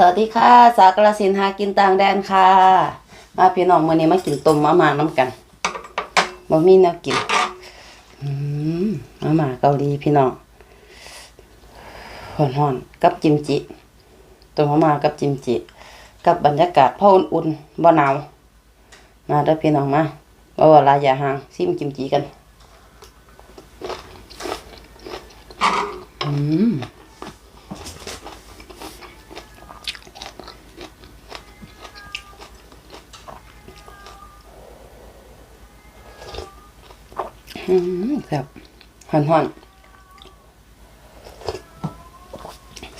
สวัสดีค่ะ สาวกระสินหากินต่างแดนค่ะ มาพี่น้องมื้อนี้มากินต้มมาม่าน้ำกันบ่มีแนวกินอืมมาม่าเกาหลีพี่น้องฮ้อนๆกับกิมจิต้มมาม่ากับกิมจิ กับบรรยากาศพออุ่นๆบ่หนาวมาเด้อพี่น้องมาบ่ว่าลายอย่าห่างซิมกิมจิกัน อืม แบบหอนหอน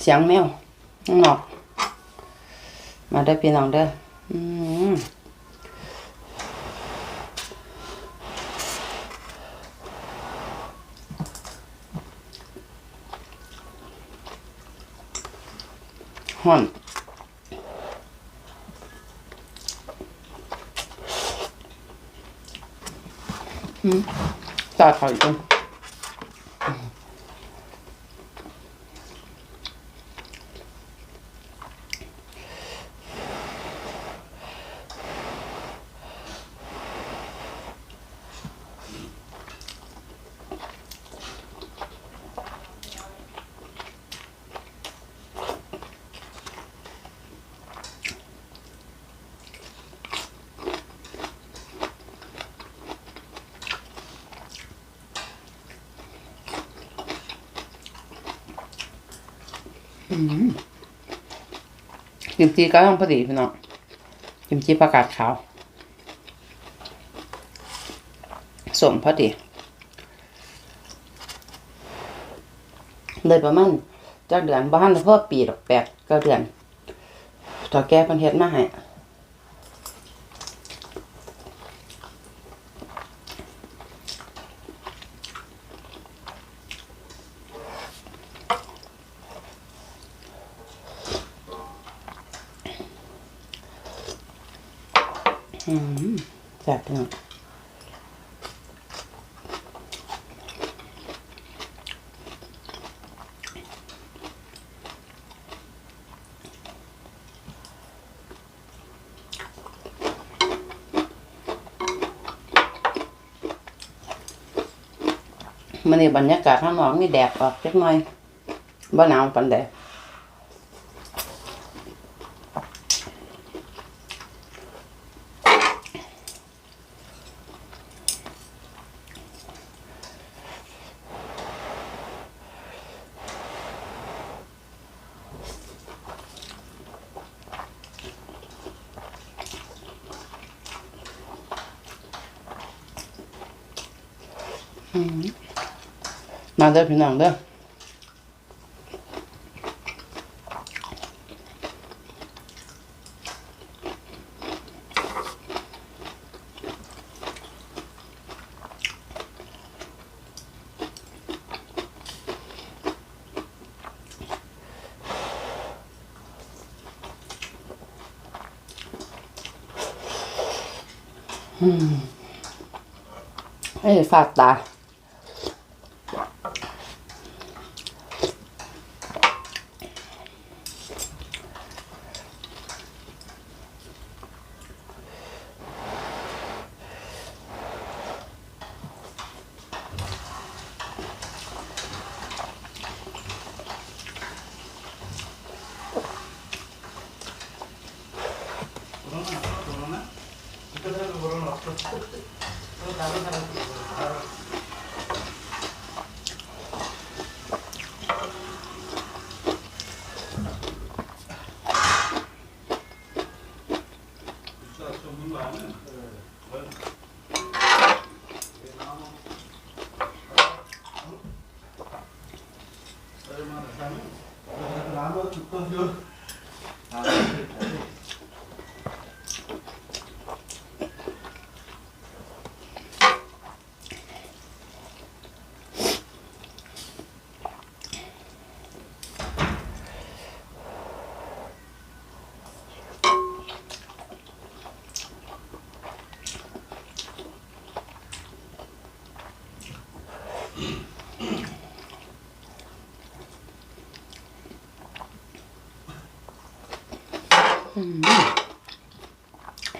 เสียงแมวข้างนอก มาเด้พี่น้องเด้อหอนอืม ตาไข่ กิมจีก็ต้องพอดีพี่น้องกิมจีประกาศขาวสมพอดีเลยประมาณจากเดือนบ้านเพ่อปีดอกแปดก็เดือนต่อแก้ปันเฮ็ดมาให้ อืมแซ่บเน้องมันนี่บรรยากาศข้างนอกมีแดดออกจักหน่อยบ่หนาวปานใด มาเด้อพี่น้องเด้ออืมเอ้ Um,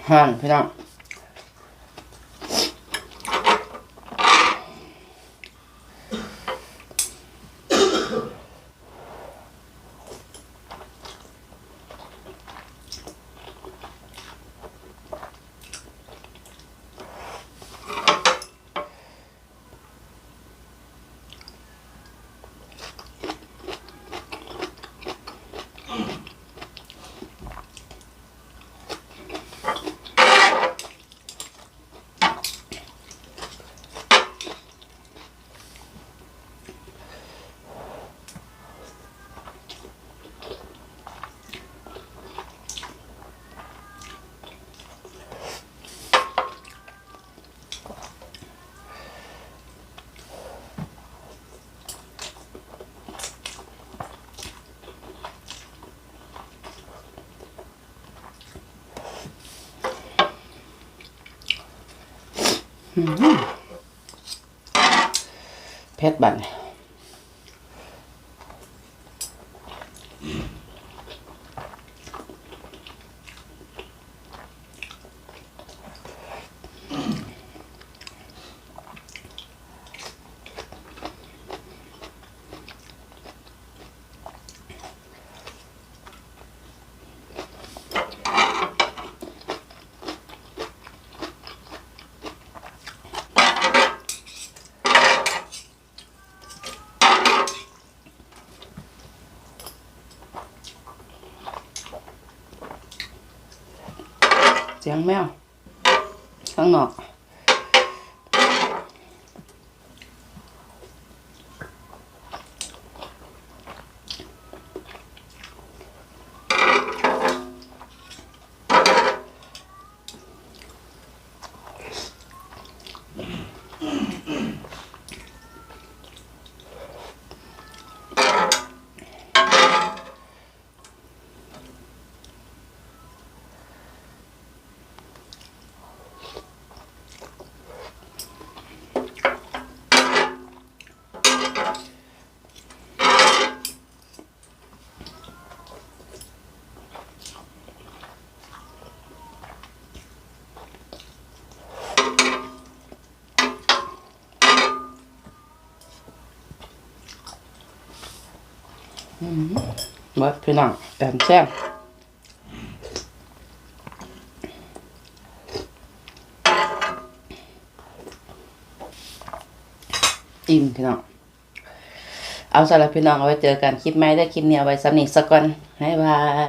ห่านพี่น้อง เพชรบัน เสียงแมวข้างนอก เบิดพี่น้องแอมแซ่บอิ่มพี่น้อง เอาสำหรับพี่น้องเอาไว้เจอกันคลิปใหม่ได้คลิปนี้เอาไว้สำนิกสักก่อนบ๊ายบาย